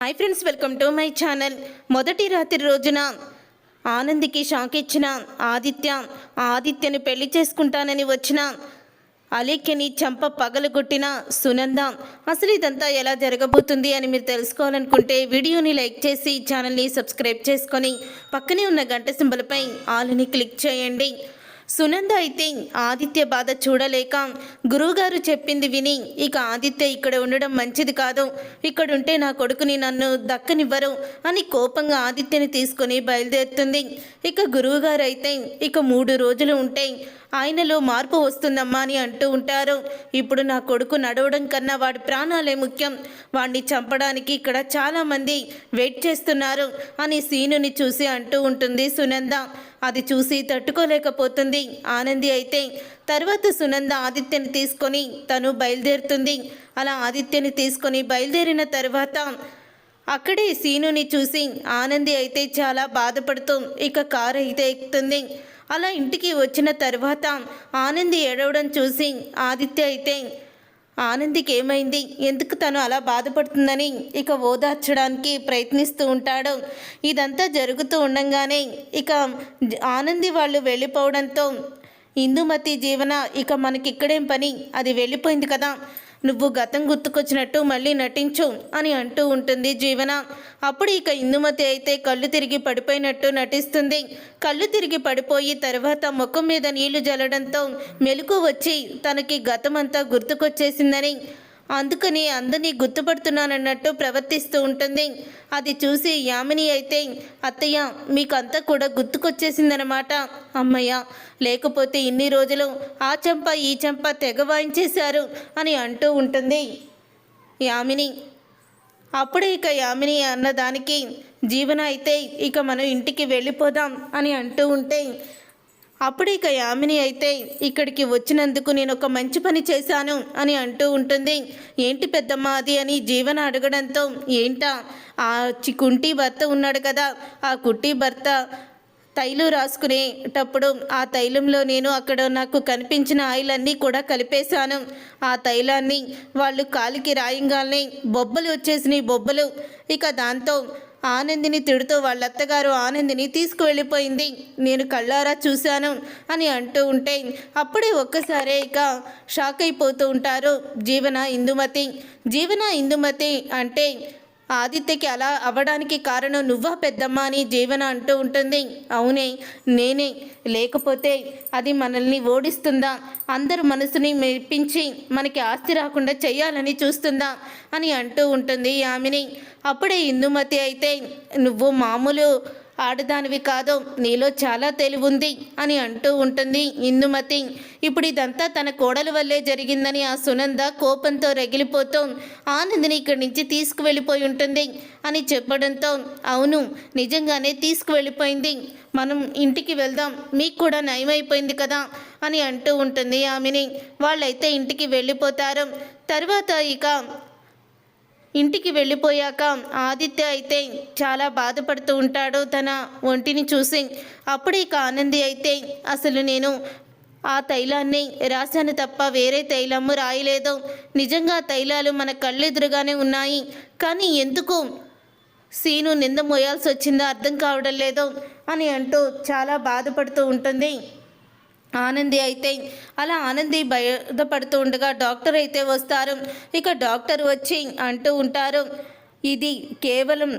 Hi friends welcome to my channel మొదటి రాత్రి రోజున ఆనందికి షాక్ ఇచ్చిన ఆదిత్య ఆదిత్యను పెళ్ళి చేసుకుంటానని వచ్చిన అలేఖ్యని చంప పగలగొట్టిన సునంద అసలు ఇదంతా ఎలా జరగబోతుంది అని మీరు తెలుసుకోవాలనుకుంటే వీడియోని లైక్ చేసి ఛానల్ని సబ్స్క్రైబ్ చేసుకొని పక్కనే ఉన్న గంట సింబల్పై ఆల్ని క్లిక్ చేయండి. సునంద అయితే ఆదిత్య బాధ చూడలేక గురువుగారు చెప్పింది విని ఇక ఆదిత్య ఇక్కడ ఉండడం మంచిది కాదు. ఇక్కడ ఉంటే నా కొడుకుని నన్ను దక్కనివ్వరు అని కోపంగా ఆదిత్యని తీసుకొని బయలుదేరుతుంది. ఇక గురువుగారు అయితే ఇక మూడు రోజులు ఉంటే ఆయనలో మార్పు వస్తుందమ్మా అని అంటూ ఉంటారు. ఇప్పుడు నా కొడుకు నడవడం కన్నా వాడి ప్రాణాలే ముఖ్యం. వాడిని చంపడానికి ఇక్కడ చాలామంది వెయిట్ చేస్తున్నారు అని సీనుని చూసి అంటూ ఉంటుంది సునంద. అది చూసి తట్టుకోలేకపోతుంది. ఆనంది అయితే తర్వాత సునంద ఆదిత్యని తీసుకొని తను బయలుదేరుతుంది. అలా ఆదిత్యని తీసుకొని బయలుదేరిన తర్వాత అక్కడే సీనుని చూసి ఆనంది అయితే చాలా బాధపడుతూ ఇక కారు అయితే ఎక్కుతుంది. అలా ఇంటికి వచ్చిన తర్వాత ఆనంది ఏడవడం చూసి ఆదిత్య అయితే ఆనందికి ఏమైంది? ఎందుకు తను అలా బాధపడుతుందని ఇక ఓదార్చడానికి ప్రయత్నిస్తూ ఉంటాడు. ఇదంతా జరుగుతూ ఉండగానే ఇక జ- ఆనంది వాళ్ళు వెళ్ళిపోవడంతో ఇందుమతి జీవన ఇక మనకి ఇక్కడేం పని? అది వెళ్ళిపోయింది కదా. నువ్వు గతం గుర్తుకొచ్చినట్టు మళ్ళీ నటించు అని అంటూ ఉంటుంది జీవన. అప్పుడు ఇక ఇందుమతి అయితే కళ్ళు తిరిగి పడిపోయినట్టు నటిస్తుంది. కళ్ళు తిరిగి పడిపోయి తర్వాత ముఖం మీద నీళ్ళు జల్లడంతో మెలకు వచ్చి తనకి గతమంతా గుర్తుకొచ్చేసిందని. అందుకని అందరినీ గుర్తుపడుతున్నానన్నట్టు ప్రవర్తిస్తూ ఉంటుంది. అది చూసి యామిని అయితే అత్తయ్య మీకంతా కూడా గుర్తుకొచ్చేసిందనమాట అమ్మయ్య. లేకపోతే ఇన్ని రోజులు ఆ చెంప ఈ చెంప తెగ వాయించేశారు అని అంటూ ఉంటుంది యామిని. అప్పుడే ఇక యామిని అన్నదానికి జీవన అయితే ఇక మనం ఇంటికి వెళ్ళిపోదాం అని అంటూ ఉంటే అప్పుడు ఇక యామిని అయితే ఇక్కడికి వచ్చినందుకు నేను ఒక మంచి పని చేశాను అని అంటూ ఉంటుంది. ఏంటి పెద్దమ్మ అది అని జీవన అడగడంతో ఏంటా? ఆ చి కుంటి భర్త ఉన్నాడు కదా. ఆ కుట్టి భర్త తైలు రాసుకునేటప్పుడు ఆ తైలంలో నేను అక్కడ నాకు కనిపించిన ఆయిల్ అన్నీ కూడా కలిపేశాను. ఆ తైలాన్ని వాళ్ళు కాలికి రాయంగానే బొబ్బలు వచ్చేసినాయి బొబ్బలు. ఇక దాంతో ఆనందిని తిడుతూ వాళ్ళ అత్తగారు ఆనందిని తీసుకువెళ్ళిపోయింది. నేను కళ్ళారా చూశాను అని అంటూ ఉంటే అప్పుడే ఒక్కసారే ఇక షాక్ అయిపోతూ ఉంటారు జీవన ఇందుమతి. జీవన ఇందుమతి అంటే ఆదిత్యకి అలా అవ్వడానికి కారణం నువ్వా పెద్దమ్మ అని జీవన అంటూ ఉంటుంది. అవునే నేనే. లేకపోతే అది మనల్ని ఓడిస్తుందా? అందరు మనసుని మెప్పించి మనకి ఆస్తి రాకుండా చేయాలని చూస్తుందా? అని అంటూ ఉంటుంది యామిని అప్పుడే ఇందుమతి అయితే నువ్వు మామూలు ఆడదానివి కాదు నీలో చాలా తెలివి ఉంది అని అంటూ ఉంటుంది ఇందుమతి. ఇప్పుడు ఇదంతా తన కోడల వల్లే జరిగిందని ఆ సునంద కోపంతో రగిలిపోతూ ఆనందిని ఇక్కడి నుంచి తీసుకువెళ్ళిపోయి ఉంటుంది అని చెప్పడంతో అవును నిజంగానే తీసుకువెళ్ళిపోయింది. మనం ఇంటికి వెళ్దాం మీకు కూడా నయమైపోయింది కదా అని అంటూ ఉంటుంది ఆమెని. వాళ్ళైతే ఇంటికి వెళ్ళిపోతారు. తర్వాత ఇక ఇంటికి వెళ్ళిపోయాక ఆదిత్య అయితే చాలా బాధపడుతూ ఉంటాడు తన ఒంటిని చూసి. అప్పుడు ఇక ఆనంది అయితే అసలు నేను ఆ తైలాన్ని రాశాను తప్ప వేరే తైలము రాయలేదు. నిజంగా తైలాలు మన కళ్ళెదురుగానే ఉన్నాయి. కానీ ఎందుకు సీను నింద మోయాల్సి వచ్చిందో అర్థం కావడం లేదు అని అంటూ చాలా బాధపడుతూ ఉంటుంది. ఆనంది అయితే అలా ఆనంది భయపడుతూ ఉండగా డాక్టర్ అయితే వస్తారు. ఇక డాక్టర్ వచ్చి అంటూ ఉంటారు ఇది కేవలం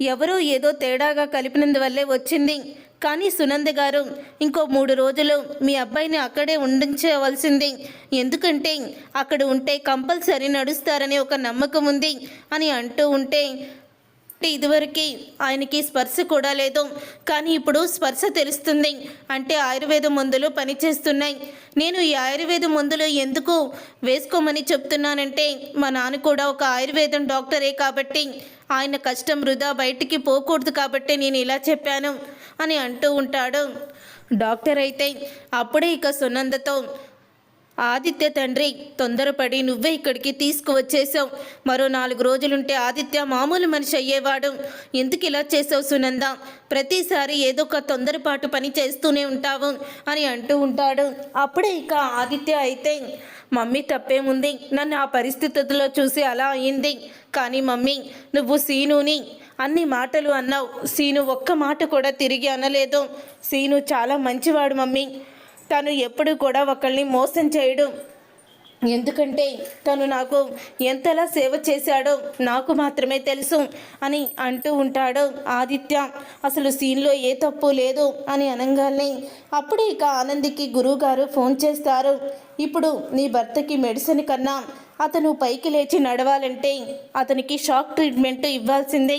ఎవరో ఏదో తేడాగా కలిపినందువల్లే వచ్చింది. కానీ సునంద గారు ఇంకో మూడు రోజులు మీ అబ్బాయిని అక్కడే ఉండించవలసింది. ఎందుకంటే అక్కడ ఉంటే కంపల్సరీ నడుస్తారని ఒక నమ్మకం ఉంది అని అంటూ ఉంటే ఇదివరకే ఆయనకి స్పర్శ కూడా లేదు. కానీ ఇప్పుడు స్పర్శ తెలుస్తుంది. అంటే ఆయుర్వేద మందులు పనిచేస్తున్నాయి. నేను ఈ ఆయుర్వేద మందులు ఎందుకు వేసుకోమని చెప్తున్నానంటే మా నాన్న కూడా ఒక ఆయుర్వేదం డాక్టరే కాబట్టి ఆయన కష్టం వృధా బయటికి పోకూడదు కాబట్టి నేను ఇలా చెప్పాను అని అంటూ ఉంటాడు. డాక్టర్ అయితే అప్పుడే ఇక సునందతో ఆదిత్య తండ్రి తొందరపడి నువ్వే ఇక్కడికి తీసుకువచ్చేసావు మరో నాలుగు రోజులుంటే ఆదిత్య మామూలు మనిషి అయ్యేవాడు. ఎందుకు ఇలా చేసావు సునంద? ప్రతిసారి ఏదో ఒక తొందరపాటు పని చేస్తూనే ఉంటావు అని అంటూ ఉంటాడు. అప్పుడే ఇక ఆదిత్య అయితే మమ్మీ తప్పేముంది? నన్ను ఆ పరిస్థితుల్లో చూసి అలా అయింది. కానీ మమ్మీ నువ్వు సీనుని అన్ని మాటలు అన్నావు. సీను ఒక్క మాట కూడా తిరిగి అనలేదు. సీను చాలా మంచివాడు మమ్మీ. తను ఎప్పుడు కూడా ఒకళ్ళని మోసం చేయడం. ఎందుకంటే తను నాకు ఎంతలా సేవ చేశాడో నాకు మాత్రమే తెలుసు అని అంటూ ఉంటాడు ఆదిత్య. అసలు సీన్లో ఏ తప్పు లేదు అని అనగానే అప్పుడే ఇక ఆనందికి గురువుగారు ఫోన్ చేస్తారు. ఇప్పుడు నీ భర్తకి మెడిసిన్ కన్నా అతను పైకి లేచి నడవాలంటే అతనికి షాక్ ట్రీట్మెంట్ ఇవ్వాల్సిందే.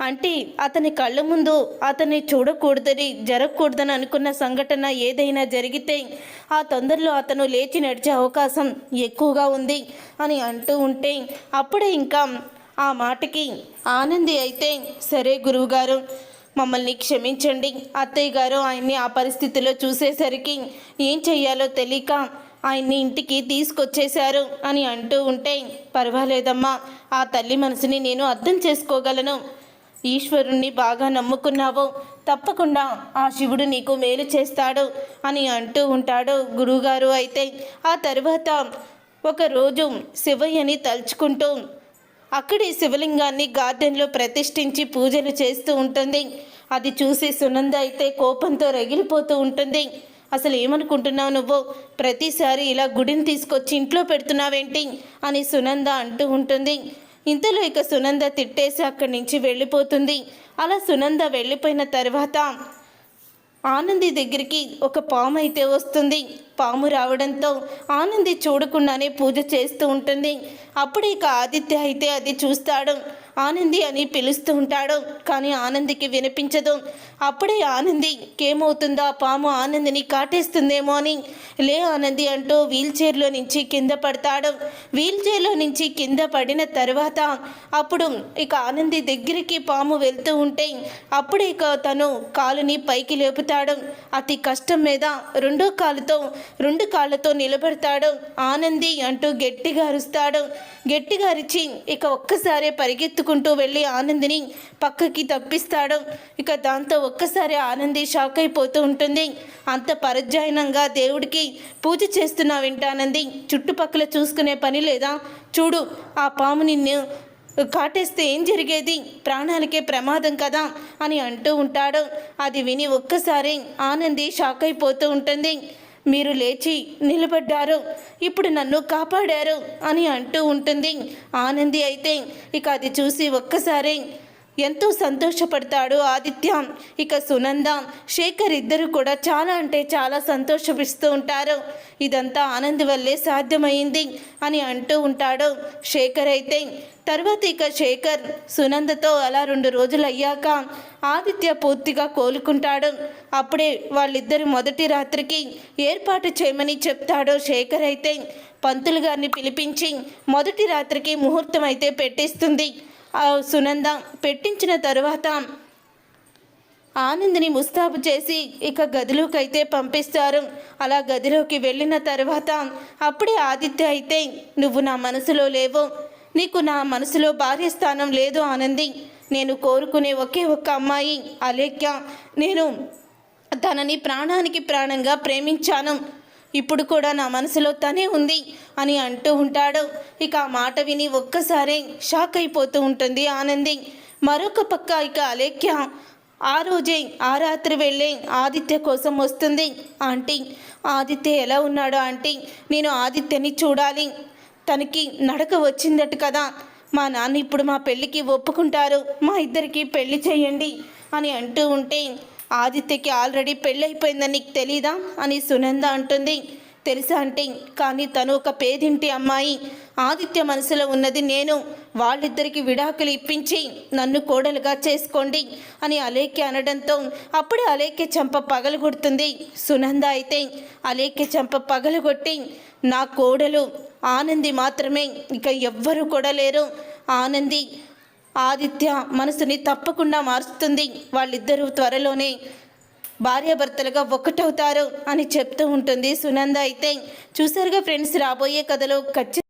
అంటే అతని కళ్ళ ముందు అతన్ని చూడకూడదని జరగకూడదని అనుకున్న సంఘటన ఏదైనా జరిగితే ఆ తొందరలో అతను లేచి నడిచే అవకాశం ఎక్కువగా ఉంది అని అంటూ ఉంటే అప్పుడే ఇంకా ఆ మాటకి ఆనంది అయితే సరే గురువుగారు మమ్మల్ని క్షమించండి. అత్తయ్య గారు ఆయన్ని ఆ పరిస్థితిలో చూసేసరికి ఏం చెయ్యాలో తెలియక ఆయన్ని ఇంటికి తీసుకొచ్చేశారు అని అంటూ ఉంటే పర్వాలేదమ్మా ఆ తల్లి మనసుని నేను అర్థం చేసుకోగలను. ఈశ్వరుణ్ణి బాగా నమ్ముకున్నావు. తప్పకుండా ఆ శివుడు నీకు మేలు చేస్తాడు అని అంటూ ఉంటాడు గురువుగారు అయితే. ఆ తర్వాత ఒకరోజు శివయ్యని తలుచుకుంటూ అక్కడి శివలింగాన్ని గార్డెన్లో ప్రతిష్ఠించి పూజలు చేస్తూ ఉంటుంది. అది చూసి సునంద అయితే కోపంతో రగిలిపోతూ ఉంటుంది. అసలు ఏమనుకుంటున్నావు నువ్వు? ప్రతిసారి ఇలా గుడిని తీసుకొచ్చి ఇంట్లో పెడుతున్నావేంటి? అని సునంద అంటూ ఉంటుంది. ఇంతలో ఇక సునంద తిట్టేసి అక్కడి నుంచి వెళ్ళిపోతుంది. అలా సునంద వెళ్ళిపోయిన తర్వాత ఆనంది దగ్గరికి ఒక పాము అయితే వస్తుంది. పాము రావడంతో ఆనంది చూడకుండానే పూజ చేస్తూ ఉంటుంది. అప్పుడు ఇక ఆదిత్య అయితే అది చూస్తాడు. ఆనంది అని పిలుస్తూ ఉంటాడు. కానీ ఆనందికి వినిపించదు. అప్పుడే ఆనంది ఏమవుతుందో? ఆ పాము ఆనందిని కాటేస్తుందేమో అని లే ఆనంది అంటూ వీల్ చైర్లో నుంచి కింద పడతాడు. వీల్ చైర్లో నుంచి కింద పడిన తర్వాత అప్పుడు ఇక ఆనంది దగ్గరికి పాము వెళ్తూ ఉంటే అప్పుడే ఇక తను కాలుని పైకి లేపుతాడు. అతి కష్టం మీద రెండో కాలుతో రెండు కాళ్ళతో నిలబడతాడు. ఆనంది అంటూ గట్టిగా అరుస్తాడు. గట్టిగా అరిచి ఇక ఒక్కసారే పరిగెత్తుకు పరిగెత్తుకుంటూ వెళ్ళి ఆనందిని పక్కకి తప్పిస్తాడు. ఇక దాంతో ఒక్కసారి ఆనంది షాక్ అయిపోతూ ఉంటుంది. అంత పరధ్యాయనంగా దేవుడికి పూజ చేస్తున్నా వింటానంది చుట్టుపక్కల చూసుకునే పని లేదా? చూడు ఆ పాము నిన్ను కాటేస్తే ఏం జరిగేది? ప్రాణాలకే ప్రమాదం కదా? అని అంటూ ఉంటాడు. అది విని ఒక్కసారి ఆనంది షాక్ అయిపోతూ ఉంటుంది. మీరు లేచి నిలబడ్డారు. ఇప్పుడు నన్ను కాపాడారు అని అంటూ ఉంటుంది. ఆనంది అయితే ఇక అది చూసి ఒక్కసారి ఎంతో సంతోషపడతాడు ఆదిత్య. ఇక సునంద శేఖర్ ఇద్దరు కూడా చాలా అంటే చాలా సంతోషపిస్తూ ఉంటారు. ఇదంతా ఆనంద్ వల్లే సాధ్యమైంది అని అంటూ ఉంటాడు శేఖర్ అయితే. తర్వాత ఇక శేఖర్ సునందతో అలా రెండు రోజులు అయ్యాక ఆదిత్య పూర్తిగా కోలుకుంటాడు. అప్పుడే వాళ్ళిద్దరు మొదటి రాత్రికి ఏర్పాటు చేయమని చెప్తాడు శేఖర్ అయితే. పంతులు గారిని పిలిపించి మొదటి రాత్రికి ముహూర్తం అయితే పెట్టిస్తుంది. ఆ సునంద పెట్టించిన తరువాత ఆనందిని ముస్తాబు చేసి ఇక గదిలోకి అయితే పంపిస్తారు. అలా గదిలోకి వెళ్ళిన తర్వాత అప్పుడే ఆదిత్య అయితే నువ్వు నా మనసులో లేవు. నీకు నా మనసులో భార్య స్థానం లేదు ఆనంది. నేను కోరుకునే ఒకే ఒక్క అమ్మాయి అలేఖ్య. నేను తనని ప్రాణానికి ప్రాణంగా ప్రేమించాను. ఇప్పుడు కూడా నా మనసులో తనే ఉంది అని అంటూ ఉంటాడు. ఇక ఆ మాట విని ఒక్కసారే షాక్ అయిపోతూ ఉంటుంది ఆనంది. మరొక పక్క ఇక అలేఖ్య ఆ రోజే ఆ రాత్రి వెళ్ళే ఆదిత్య కోసం వస్తుంది ఆంటీ. ఆదిత్య ఎలా ఉన్నాడో ఆంటీ? నేను ఆదిత్యని చూడాలి. తనకి నడక వచ్చిందట కదా. మా నాన్న ఇప్పుడు మా పెళ్ళికి ఒప్పుకుంటారు. మా ఇద్దరికి పెళ్ళి చేయండి అని అంటూ ఉంటే ఆదిత్యకి ఆల్రెడీ పెళ్ళైపోయిందని నీకు తెలీదా అని సునంద అంటుంది. తెలుసా అంటే కానీ తను ఒక పేదింటి అమ్మాయి. ఆదిత్య మనసులో ఉన్నది నేను. వాళ్ళిద్దరికి విడాకులు ఇప్పించి నన్ను కోడలుగా చేసుకోండి అని అలేఖ్య అనడంతో అప్పుడే అలేఖ్య చంప పగలగొడుతుంది. సునంద అయితే అలేఖ్య చంప పగలగొట్టి నా కోడలు ఆనంది మాత్రమే ఇక ఎవ్వరూ కూడా లేరు. ఆనంది ఆదిత్య మనసుని తప్పకుండా మారుస్తుంది. వాళ్ళిద్దరూ త్వరలోనే భార్యాభర్తలుగా ఒకటవుతారు అని చెప్తూ ఉంటుంది సునంద అయితే. చూసారుగా ఫ్రెండ్స్ రాబోయే కథలో ఖచ్చితంగా